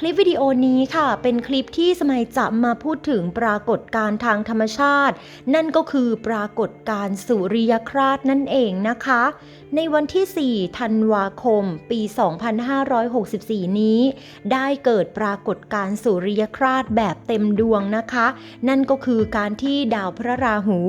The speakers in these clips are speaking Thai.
คลิปวิดีโอนี้ค่ะ เป็นคลิปที่สมัยจะมาพูดถึงปรากฏการณ์ทางธรรมชาติ นั่นก็คือปรากฏการณ์สุริยคราสนั่นเองนะคะ ในวันที่ 4 ธันวาคม ปี 2564 นี้ ได้เกิดปรากฏการณ์สุริยคราสแบบเต็มดวงนะคะ นั่นก็คือการที่ดาวพระราหู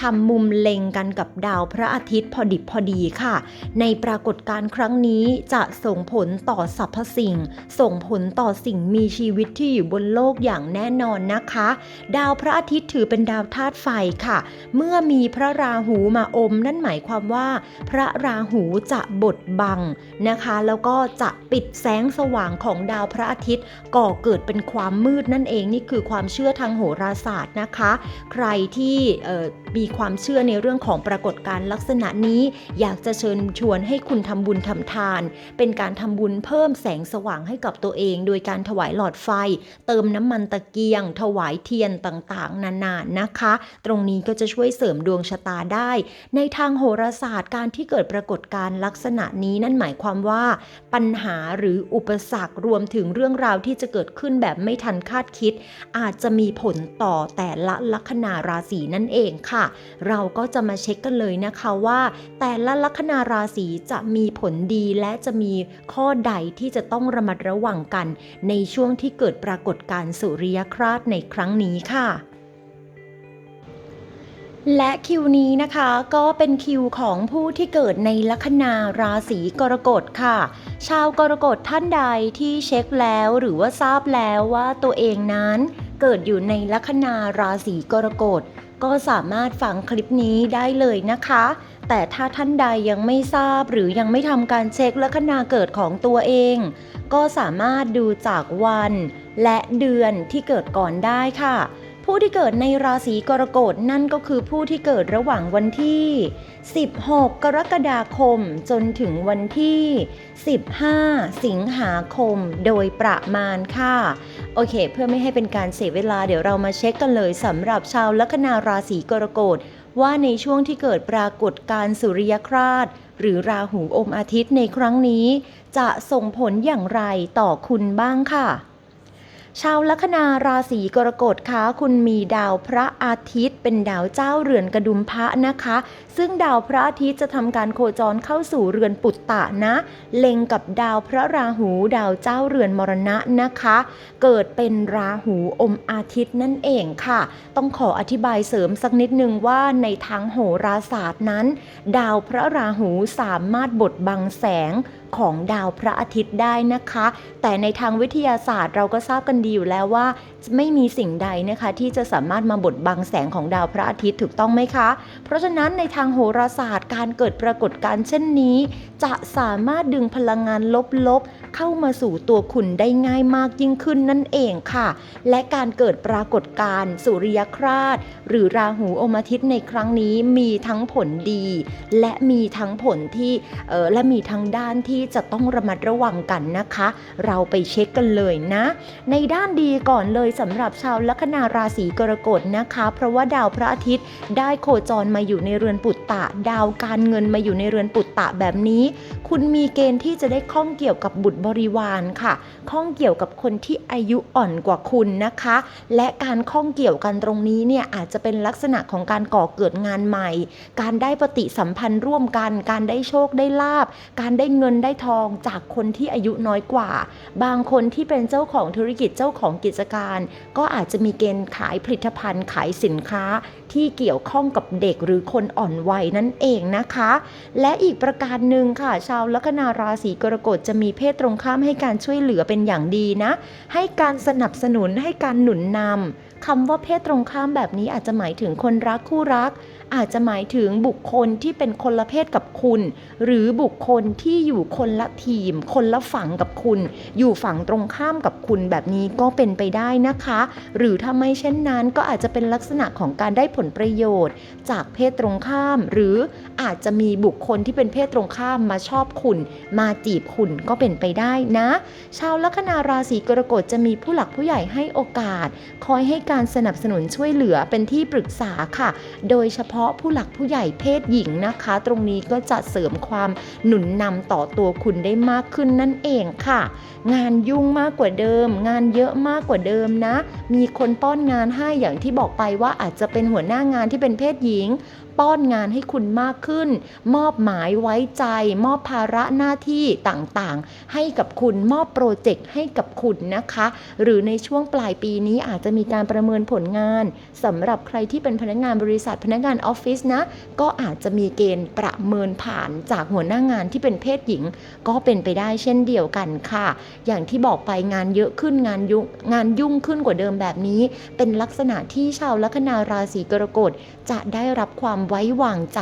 ทำมุมเล็งกันกับดาวพระอาทิตย์พอดิบพอดีค่ะ ในปรากฏการณ์ครั้งนี้จะส่งผลต่อสรรพสิ่ง ส่งผลต่อสิ่งมีชีวิตที่อยู่บนโลกอย่างแน่นอนนะคะ ดาวพระอาทิตย์ถือเป็นดาวธาตุไฟค่ะ เมื่อมีพระราหูมาอม นั่นหมายความว่า พระราหูจะบดบังนะคะ แล้วก็จะปิดแสงสว่างของดาวพระอาทิตย์ ก่อเกิดเป็นความมืดนั่นเองนี่คือความเชื่อทางโหราศาสตร์นะคะ ใครที่มีความเชื่อในเรื่องของปรากฏการณ์ลักษณะนี้ อยากจะเชิญชวนให้คุณทำบุญทำทาน เป็นการทำบุญเพิ่มแสงสว่างให้กับตัวเอง โดยการถวายหลอดไฟ เติมน้ำมันตะเกียง ถวายเทียนต่างๆ นานานะคะ ตรงนี้ก็จะช่วยเสริมดวงชะตาได้ ในทางโหราศาสตร์การที่เกิดปรากฏการณ์ลักษณะนี้นั่นหมายความว่า ปัญหาหรืออุปสรรครวมถึงเรื่องราวที่จะเกิดขึ้นแบบไม่ทันคาดคิด อาจจะมีผลต่อแต่ละลัคนาราศีนั่นเองค่ะ เราก็จะมาเช็คกันเลยนะคะว่า แต่ละลัคนาราศีจะมีผลดีและจะมีข้อใดที่จะต้องระมัดระวังกันในช่วงที่เกิดปรากฏการณ์สุริยคราสในครั้งนี้ค่ะ และคิวนี้นะคะก็เป็นคิวของผู้ที่เกิดในลัคนาราศีกรกฎค่ะ ชาวกรกฎท่านใดที่เช็คแล้วหรือว่าทราบแล้วว่าตัวเองนั้นเกิดอยู่ในลัคนาราศีกรกฎก็สามารถฟังคลิปนี้ได้เลยนะคะ แต่ถ้าท่านใดยังไม่ทราบหรือยังไม่ทำการเช็คลัคนาเกิดของตัวเอง ก็สามารถดูจากวันและเดือนที่เกิดก่อนได้ค่ะ ผู้ที่เกิดในราศีกรกฎนั่นก็คือผู้ที่เกิดระหว่างวันที่ 16 กรกฎาคมจนถึงวันที่ 15 สิงหาคมโดยประมาณค่ะ โอเค เพื่อไม่ให้เป็นการเสียเวลาเดี๋ยวเรามาเช็คกันเลยสำหรับชาวลัคนาราศีกรกฎ ว่าในช่วงที่เกิดปรากฏการณ์สุริยคราสหรือราหูอมอาทิตย์ในครั้งนี้ จะส่งผลอย่างไรต่อคุณบ้างค่ะ ชาวลัคนาราศีกรกฎคะคุณมีดาวพระอาทิตย์ เป็นดาวเจ้าเรือนกระดุมพระนะคะ ซึ่งดาวพระอาทิตย์จะทำการโคจรเข้าสู่เรือนปุตตะนะ เล็งกับดาวพระราหูดาวเจ้าเรือนมรณะนะคะ เกิดเป็นราหูอมอาทิตย์นั่นเองค่ะ ต้องขออธิบายเสริมสักนิดนึงว่าในทางโหราศาสตร์นั้น ดาวพระราหูสามารถบดบังแสง ของดาวพระอาทิตย์ได้นะคะ แต่ในทางวิทยาศาสตร์เราก็ทราบกันดีอยู่แล้วว่าไม่มีสิ่งใดนะคะที่จะสามารถมาบดบังแสงของดาวพระอาทิตย์ถูกต้องไหมคะ เพราะฉะนั้นในทางโหราศาสตร์การเกิดปรากฏการณ์เช่นนี้ จะสามารถดึงพลังงานลบๆ เข้ามาสู่ตัวคุณได้ง่ายมากยิ่งขึ้นนั่นเองค่ะ และการเกิดปรากฏการณ์สุริยคราสหรือราหูอมอาทิตย์ในครั้งนี้มีทั้งผลดี และมีทั้งผลที่เออและมีทั้งด้านที่จะต้องระมัดระวังกันนะคะ เราไปเช็คกันเลยนะ ในด้านดีก่อนเลยเลยสำหรับชาวลัคนาราศีกรกฎนะคะ เพราะว่าดาวพระอาทิตย์ได้โคจรมาอยู่ในเรือนปุตตะ ดาวการเงินมาอยู่ในเรือนปุตตะแบบนี้ คุณมีเกณฑ์ที่จะได้ข้องเกี่ยวกับบุตรบริวารค่ะ ข้องเกี่ยวกับคนที่อายุอ่อนกว่าคุณนะคะ และการข้องเกี่ยวกันตรงนี้เนี่ยอาจจะเป็นลักษณะของการก่อเกิดงานใหม่ การได้ปฏิสัมพันธ์ร่วมกัน การได้โชคได้ลาบ การได้เงินได้ทองจากคนที่อายุน้อยกว่า บางคนที่เป็นเจ้าของธุรกิจเจ้าของกิจการก็อาจจะมีเกณฑ์ขายผลิตภัณฑ์ขายสินค้าที่เกี่ยวข้องกับเด็กหรือคนอ่อนวัยนั่นเองนะคะ และอีกประการหนึ่งค่ะ ชาวลัคนาราศีกรกฎจะมีเพศตรงข้ามให้การช่วยเหลือเป็นอย่างดีนะ ให้การสนับสนุนให้การหนุนนำ คำว่าเพศตรงข้ามแบบนี้อาจจะหมายถึงคนรักคู่รัก อาจจะหมายถึงบุคคลที่เป็นคนละเพศกับคุณ หรือบุคคลที่อยู่คนละทีม คนละฝั่งกับคุณ อยู่ฝั่งตรงข้ามกับคุณแบบนี้ก็เป็นไปได้นะคะ หรือถ้าไม่เช่นนั้นก็อาจจะเป็นลักษณะของการได้ผลประโยชน์ จากเพศตรงข้าม หรืออาจจะมีบุคคลที่เป็นเพศตรงข้ามมาชอบคุณ มาจีบคุณก็เป็นไปได้นะ ชาวลัคนาราศีกรกฎจะมีผู้หลักผู้ใหญ่ให้โอกาส คอยให้การสนับสนุนช่วยเหลือเป็นที่ปรึกษาค่ะ โดยเฉพาะผู้หลักผู้ใหญ่เพศหญิงนะคะ ตรงนี้ก็จะเสริมความหนุนนำต่อตัวคุณได้มากขึ้นนั่นเองค่ะ งานยุ่งมากกว่าเดิม งานเยอะมากกว่าเดิมนะ มีคนป้อนงานให้อย่างที่บอกไปว่าอาจจะเป็นหัวหน้างานที่เป็นเพศหญิง ป้อนงานให้คุณมากขึ้น มอบหมายไว้ใจ มอบภาระหน้าที่ต่างๆ ให้กับคุณมอบโปรเจกต์ให้กับคุณนะคะ หรือในช่วงปลายปีนี้อาจจะมีการประเมินผลงานสำหรับใครที่เป็นพนักงานบริษัทพนักงานออฟฟิศนะ ก็อาจจะมีเกณฑ์ประเมินผ่านจากหัวหน้างานที่เป็นเพศหญิง ก็เป็นไปได้เช่นเดียวกันค่ะ อย่างที่บอกไปงานเยอะขึ้นงานยุ่งงานยุ่งขึ้นกว่าเดิมแบบนี้ เป็นลักษณะที่ชาวลัคนาราศีกรกฎจะได้รับความไว้วางใจ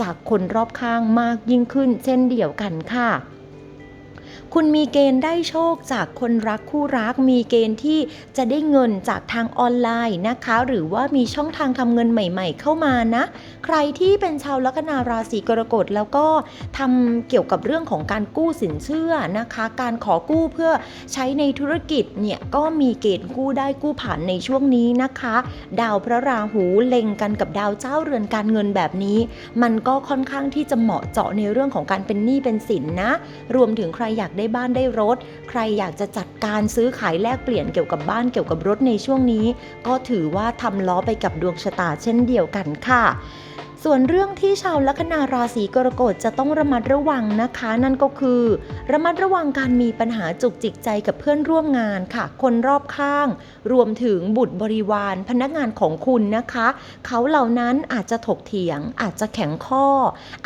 จากคนรอบข้างมากยิ่งขึ้นเช่นเดียวกันค่ะ คุณมีเกณฑ์ได้โชคจากคนรักคู่รัก มีเกณฑ์ที่จะได้เงินจากทางออนไลน์นะคะ หรือว่ามีช่องทางทำเงินใหม่ ๆ เข้ามานะ ใครที่เป็นชาวลัคนาราศีกรกฎแล้วก็ทำเกี่ยวกับเรื่องของการกู้สินเชื่อนะคะ การขอกู้เพื่อใช้ในธุรกิจเนี่ยก็มีเกณฑ์กู้ได้กู้ผ่านในช่วงนี้นะคะ ดาวพระราหูเล็งกันกับดาวเจ้าเรือนการเงินแบบนี้ มันก็ค่อนข้างที่จะเหมาะเจาะในเรื่องของการเป็นหนี้เป็นสินนะ รวมถึงใครอยากได้ได้บ้านได้รถ ใครอยากจะจัดการซื้อขายแลกเปลี่ยนเกี่ยวกับบ้านเกี่ยวกับรถในช่วงนี้ ก็ถือว่าทำล้อไปกับดวงชะตาเช่นเดียวกันค่ะ ส่วนเรื่องที่ชาวลัคนาราศีกรกฎจะต้องระมัดระวังนะคะ นั่นก็คือ ระมัดระวังการมีปัญหาจุกจิกใจกับเพื่อนร่วมงานค่ะ คนรอบข้าง รวมถึงบุตรบริวาร พนักงานของคุณนะคะ เขาเหล่านั้นอาจจะถกเถียง อาจจะแข็งข้อ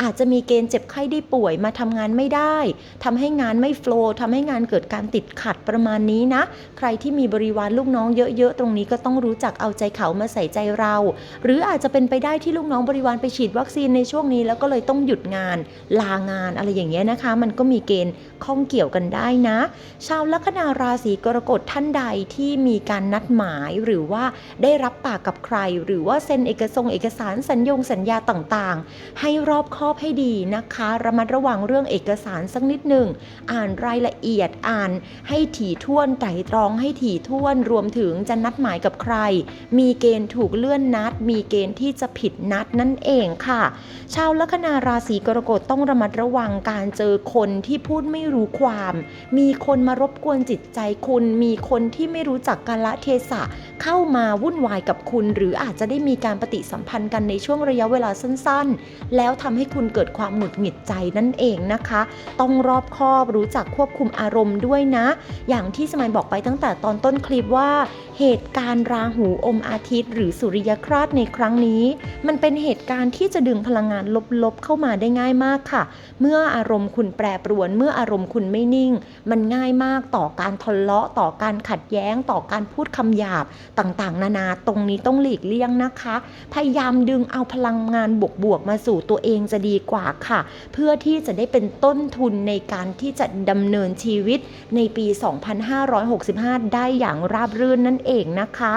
อาจจะมีเกณฑ์เจ็บไข้ได้ป่วยมาทำงานไม่ได้ทำให้งานไม่โฟล์ทำให้งานเกิดการติดขัดประมาณนี้นะ ใครที่มีบริวารลูกน้องเยอะๆตรงนี้ก็ต้องรู้จักเอาใจเขามาใส่ใจเรา หรืออาจจะเป็นไปได้ที่ลูกน้องบริวารไปฉีดวัคซีนในช่วงนี้แล้วก็เลยต้องหยุดงานลางานอะไรอย่างเงี้ยนะคะ มันก็มีเกณฑ์ข้องเกี่ยวกันได้นะ ชาวลัคนาราศีกรกฎท่านใดที่มีการนัดหมายหรือว่าได้รับปากกับใคร หรือว่าเซ็นเอกสงเอกสารสัญญงสัญญาต่างๆ ให้รอบคอบให้ดีนะคะ ระมัดระวังเรื่องเอกสารสักนิดหนึ่งอ่านรายละเอียดอ่านให้ถี่ถ้วนไตรตรองให้ถี่ถ้วนรวมถึงจะนัดหมายกับใคร มีเกณฑ์ถูกเลื่อนนัด มีเกณฑ์ที่จะผิดนัดนั่นเองค่ะ ชาวลัคนาราศีกรกฎต้องระมัดระวังการเจอคนที่พูดไม่รู้ความ มีคนมารบกวนจิตใจคุณ มีคนที่ไม่รู้จักกาลเทศะ เข้ามาวุ่นวายกับคุณ หรืออาจจะได้มีการปฏิสัมพันธ์กันในช่วงระยะเวลาสั้นๆ แล้วทำให้คุณเกิดความหงุดหงิดใจนั่นเองนะคะ ต้องรอบคอบรู้จักควบคุมอารมณ์ด้วยนะ อย่างที่สมัยบอกไปตั้งแต่ตอนต้นคลิปว่า เหตุการณ์ราหูอมอาทิตย์ หรือสุริยคราสในครั้งนี้ มันเป็นเหตุการณ์ที่จะดึงพลังงานลบๆเข้ามาได้ง่ายมากค่ะ เมื่ออารมณ์คุณแปรปรวน เมื่ออารมณ์คุณไม่นิ่ง มันง่ายมากต่อการทะเลาะต่อการขัดแย้ง ต่อการพูดคำหยาบต่างๆ นานาตรงนี้ต้องหลีกเลี่ยงนะคะ พยายามดึงเอาพลังงานบวกๆมาสู่ตัวเองจะดีกว่าค่ะ เพื่อที่จะได้เป็นต้นทุนในการที่จะดำเนินชีวิตในปี 2565 ได้อย่างราบรื่นนั่นเองนะคะ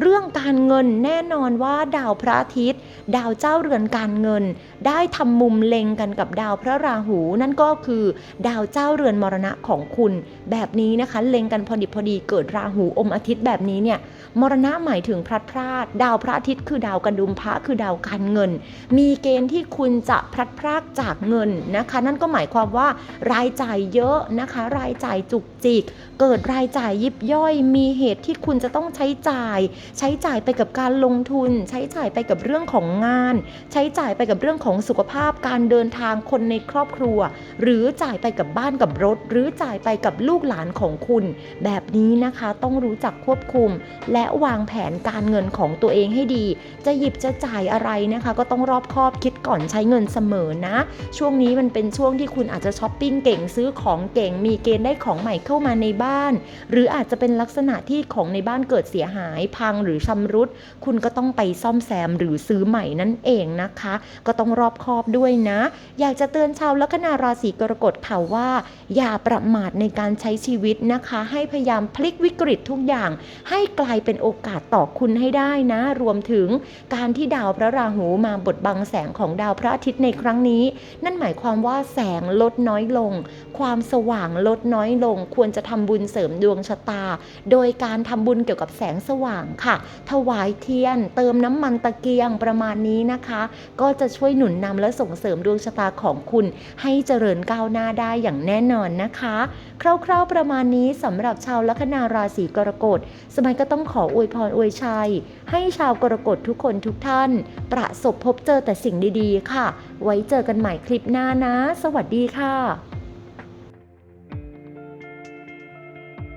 เรื่องการเงินแน่นอนว่าดาวพระอาทิตย์ ดาวเจ้าเรือนการเงิน ได้ทำมุมเล็งกันกับดาวพระราหู นั่นก็คือดาวเจ้าเรือนมรณะของคุณ แบบนี้นะคะเล็งกันพอดีพอดีเกิดราหูอมอาทิตย์แบบนี้เนี่ยมรณะหมายถึงพลัดพรากดาวพระอาทิตย์คือดาวกันดุมพระคือดาวการเงิน มีเกณฑ์ที่คุณจะพลัดพรากจากเงินนะคะ นั่นก็หมายความว่ารายจ่ายเยอะนะคะ รายจ่ายจุกจิก เกิดรายจ่ายยิบย่อย มีเหตุที่คุณจะต้องใช้จ่าย ใช้จ่ายไปกับการลงทุน ใช้จ่ายไปกับเรื่องของงานใช้จ่ายไปกับเรื่องของสุขภาพการเดินทางคนในครอบครัว หรือจ่ายไปกับบ้านกับรถ หรือจ่ายไปกับลูกหลานของคุณ แบบนี้นะคะต้องรู้จักควบคุม และวางแผนการเงินของตัวเองให้ดี จะหยิบจะจ่ายอะไรนะคะ ก็ต้องรอบคอบคิดก่อนใช้เงินเสมอนะ ช่วงนี้มันเป็นช่วงที่คุณอาจจะช้อปปิ้งเก่งซื้อของเก่งมีเกณฑ์ได้ของใหม่เข้ามาในบ้าน หรืออาจจะเป็นลักษณะที่ของในบ้านเกิดเสียหาย พังหรือชำรุด คุณก็ต้องไปซ่อมแซมหรือซื้อใหม่นั่นเององนะคะ ก็ต้องรอบคอบด้วยนะ อยากจะเตือนชาวลัคนาราศีกรกฎค่ะว่า อย่าประมาทในการใช้ชีวิตนะคะ ให้พยายามพลิกวิกฤตทุกอย่าง ให้กลายเป็นโอกาสต่อคุณให้ได้นะ รวมถึงการที่ดาวพระราหูมาบดบังแสงของดาวพระอาทิตย์ในครั้งนี้ นั่นหมายความว่าแสงลดน้อยลง ความสว่างลดน้อยลง ควรจะทำบุญเสริมดวงชะตา โดยการทำบุญเกี่ยวกับแสงสว่างค่ะ ถวายเทียน เติมน้ำมันตะเกียงประมาณนี้นะคะก็จะช่วยหนุนนำและส่งเสริมดวงชะตาของคุณให้เจริญก้าวหน้าได้อย่างแน่นอนนะคะ คร่าวๆประมาณนี้สำหรับชาวลัคนาราศีกรกฎ สมัยก็ต้องขออวยพรอวยชัย ให้ชาวกรกฎทุกคนทุกท่าน ประสบพบเจอแต่สิ่งดีๆ ค่ะ ไว้เจอกันใหม่คลิปหน้านะ สวัสดีค่ะ